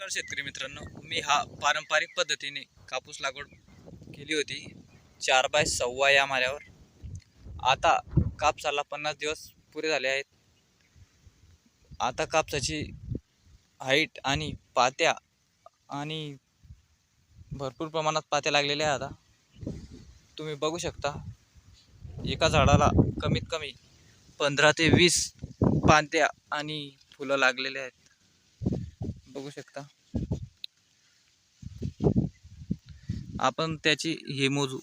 नमस्कार शेतकरी मित्रांनो मी हा पारंपरिक पद्धतीने कापूस लागवड केली होती चार बाय सव्वा या माऱ्यावर. आता कापसाला पन्नास दिवस पुरे झाले आहेत. आता कापसाची हाईट आणि पात्या आणि भरपूर प्रमाणात पात्या लागलेल्या आहेत आता. तुम्ही बघू शकता एका झाडाला कमीत कमी पंधरा ते वीस पात्या आणि फुलं लागलेले आहेत. बघू शकता. आपण त्याची हे मोजू.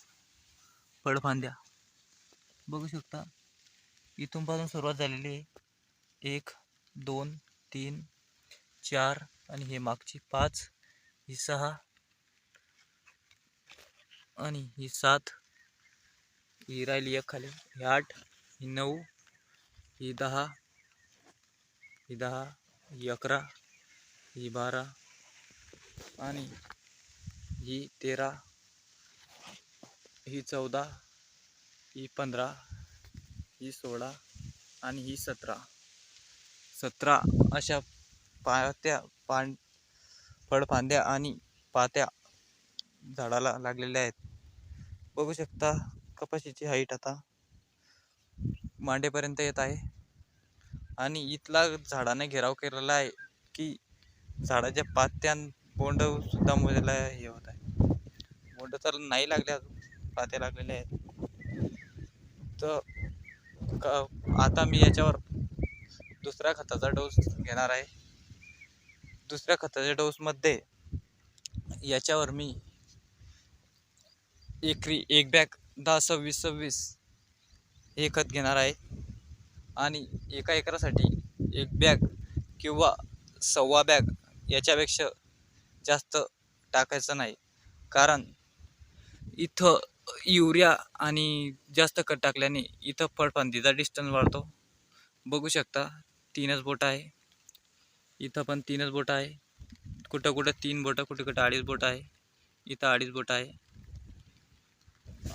फळफांद्या. बघू शकता. इथूनपासून सुरुवात झालेली आहे. एक दोन तीन चार आणि हे मागची पाच ही सहा आणि ही सात. ही राहिली एक खाली. ही आठ ही नऊ ही दहा ही दहा ही अकरा ही बारा आणि ही तेरा ही चौदा ही पंधरा ही सोळा आणि ही सतरा. सतरा अशा पात्या पान फळफांद्या आणि पात्या झाडाला लागलेल्या आहेत. बघू शकता कपाशीची हाईट आता मांडेपर्यंत येत आहे. आणि इथला झाडाने घेराव केलेला आहे की झाडाच्या पात्यां बोंड सुद्धा मोजायला हे होत आहे. बोंड तर नाही लागले अजून पात्या लागलेल्या आहेत. तर का आता मी याच्यावर दुसऱ्या खताचा डोस घेणार आहे. दुसऱ्या खताच्या डोसमध्ये याच्यावर मी एकरी एक बॅग दहा सव्वीस सव्वीस हे खत घेणार आहे. आणि एका एकरासाठी एक बॅग किंवा सव्वा बॅग याच्यापेक्षा जास्त टाकायचं नाही. कारण इथं युरिया आणि जास्त खत टाकल्याने इथं फळफांदीचा डिस्टन्स वाढतो. बघू शकता तीनच बोटं आहे. इथं पण तीनच बोटं आहे. कुठं कुठं तीन बोटं कुठं कुठं अडीच बोटं आहे. इथं अडीच बोटं आहे.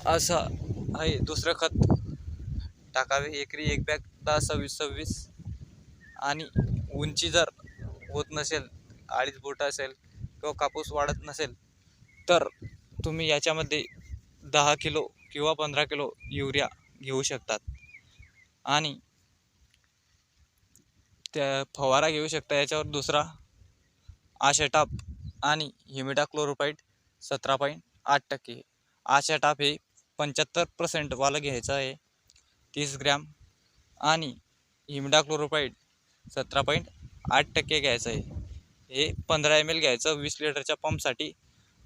असं आहे दुसरं खत टाकावे. एकरी एक बॅग दहा सव्वीस सव्वीस. आणि उंची जर होत नसेल अडीच बोटं असेल किंवा कापूस वाढत नसेल तर तुम्ही याच्यामध्ये दहा किलो किंवा पंधरा किलो युरिया घेऊ शकतात. आणि त्या फवारा घेऊ शकता याच्यावर दुसरा आशेटाप आणि हिमिटा क्लोरोपाईड सतरा पॉईंट आठ टक्के. आशेटाप हे पंच्याहत्तर पर्सेंटवालं घ्यायचं आहे तीस ग्रॅम. आणि हिमिडा क्लोरोपाईड सतरा पॉईंट आठ टक्के घ्यायचं आहे. हे पंधरा एम एल घ्यायचं वीस लिटरच्या पंपसाठी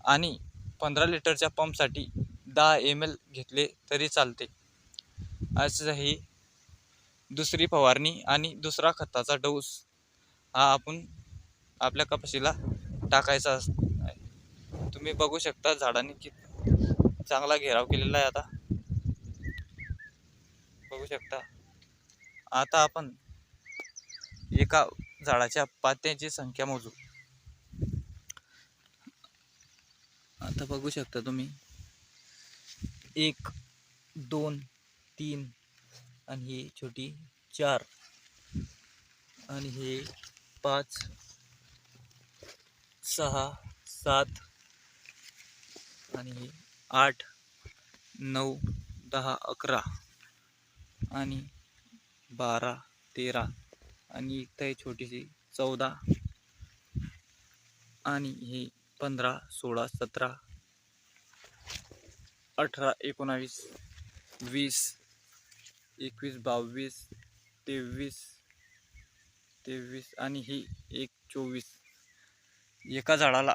आणि पंधरा लिटरच्या पंपसाठी दहा एम एल घेतले तरी चालते. असं ही दुसरी फवारणी आणि दुसरा खताचा डोस हा आपण आपल्या कपाशीला टाकायचा अस- तुम्ही बघू शकता झाडांनी कि चांगला घेराव केलेला आहे आता. बघू शकता. आता आपण एका झाडाच्या पात्यांची संख्या मोजू. आता बघू शकता तुम्ही. एक दोन तीन आणि ही छोटी चार आणि हे पाच सहा सात आणि हे आठ नऊ दहा अकरा आणि बारा तेरा. आणि इथं आहे छोटीशी चौदा आणि हे पंधरा सोळा सतरा अठरा एकोणावीस वीस एकवीस बावीस तेवीस तेवीस आणि ही एक चोवीस. एका झाडाला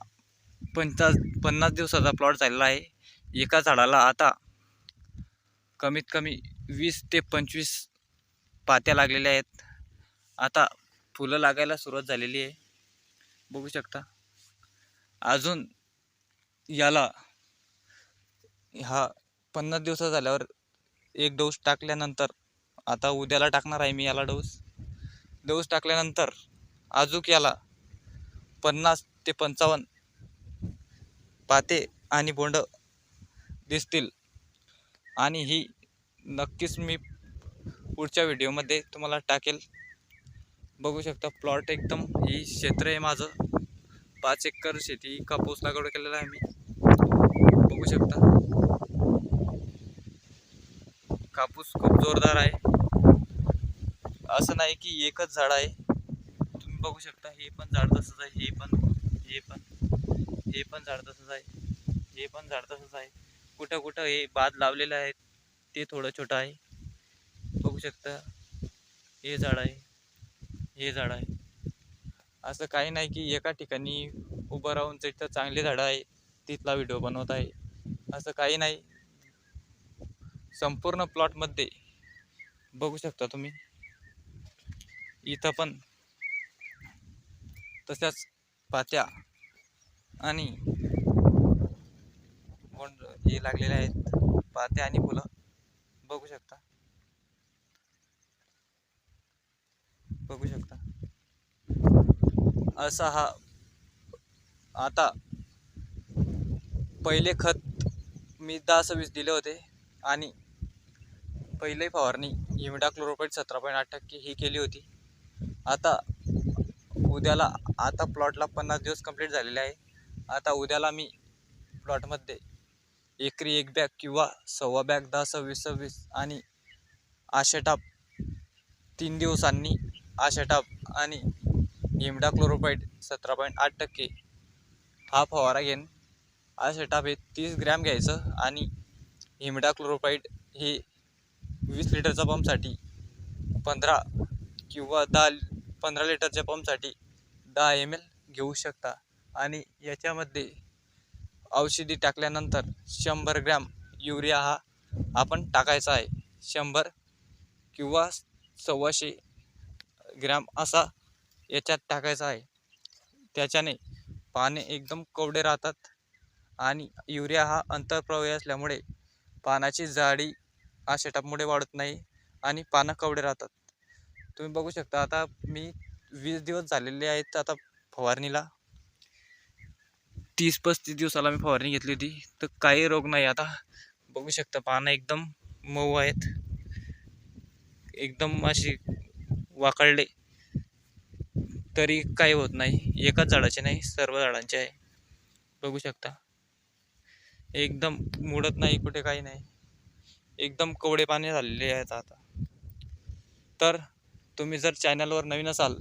पंचास पन्नास दिवसाचा प्लॉट झालेला आहे. एका झाडाला आता कमीत कमी वीस ते पंचवीस पात्या लागलेल्या आहेत. आता फुलं लागायला सुरुवात झालेली आहे. बघू शकता. अजून याला हा पन्नास दिवसा झाल्यावर एक डोस टाकल्यानंतर आता उद्याला टाकणार आहे मी याला डोस. डोस टाकल्यानंतर अजूक याला पन्नास ते पंचावन्न पाते आणि बोंड दिसतील. आणि ही नक्कीच मी पुढच्या व्हिडिओमध्ये तुम्हाला टाकेल. बघू शकता प्लॉट एकदम ही क्षेत्र आहे माझं. पाच एकर शेती कापूस लागवड केलेला आहे मी. बघू शकता. कापूस खूप जोरदार आहे. असं नाही की एकच झाड आहे. तुम्ही बघू शकता हे पण झाड तसंच आहे हे पण हे पण हे पण झाड तसंच आहे हे पण झाड तसंच आहे. कुठं कुठं हे बाद लावलेलं आहे ते थोडं छोटं आहे. बघू शकता हे झाड आहे. हे झाड आहे. असं काही नाही की एका ठिकाणी उभं राहून तिथं चांगली झाडं आहे तिथला व्हिडिओ बनवत आहे. असं काही नाही. संपूर्ण प्लॉटमध्ये बघू शकता तुम्ही. इथं पण तशाच पात्या आणि गोंड हे लागलेले आहेत. पात्या आणि फुलं बघू शकता. बघू शकता. असा हा आता पहिले खत मी दहा सव्वीस दिले होते आणि पहिले फवारणी इमिडा क्लोरोपाईट सतरा पॉईंट आठ टक्के ही केली होती. आता उद्याला आता प्लॉटला पन्नास दिवस कंप्लीट झालेले आहे. आता उद्याला मी प्लॉटमध्ये एकरी एक बॅग किंवा सव्वा बॅग दहा सव्वीस सव्वीस आणि आशेटाप तीन दिवसांनी आशेटाप आणि इमडा क्लोरोपाईड सतरा पॉईंट आठ टक्के. हा फवारा घेईन आशेटाप हे तीस ग्रॅम घ्यायचं आणि हिमडा क्लोरोपाईड हे वीस लिटरच्या पंपसाठी पंधरा किंवा दहा पंधरा लिटरच्या पंपसाठी दहा एम एल घेऊ शकता. आणि याच्यामध्ये औषधी टाकल्यानंतर शंभर ग्रॅम युरिया हा आपण टाकायचा आहे. शंभर किंवा सव्वाशे ग्रॅम असा याच्यात टाकायचा आहे. त्याच्याने पाने एकदम कोवडे राहतात आणि युरिया हा अंतरप्रवाही असल्यामुळे पानाची जाडी हा शेटापमुळे वाढत नाही आणि पानं कवडे राहतात. तुम्ही बघू शकता आता मी वीस दिवस झालेले आहेत आता फवारणीला. तीस पस्तीस दिवसाला मी फवारणी घेतली होती तर काही रोग नाही. आता बघू शकता पानं एकदम मऊ आहेत. एकदम अशी वाकळले तरी काही होत नाही. एकाच झाडाचे नाही सर्व झाडांचे आहे. बघू शकता. एकदम मुडत नाही कुठे काही नाही. एकदम कवडे पाने झालेले आहेत आता. तर तुम्ही जर चॅनलवर नवीन असाल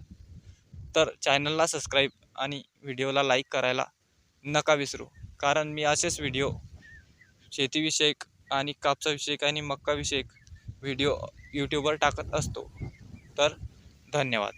तर चॅनलला सबस्क्राईब आणि व्हिडिओला लाईक करायला नका विसरू. कारण मी असेच व्हिडिओ शेतीविषयक आणि कापसाविषयक आणि मक्काविषयक व्हिडिओ यूट्यूबवर टाकत असतो. तर धन्यवाद.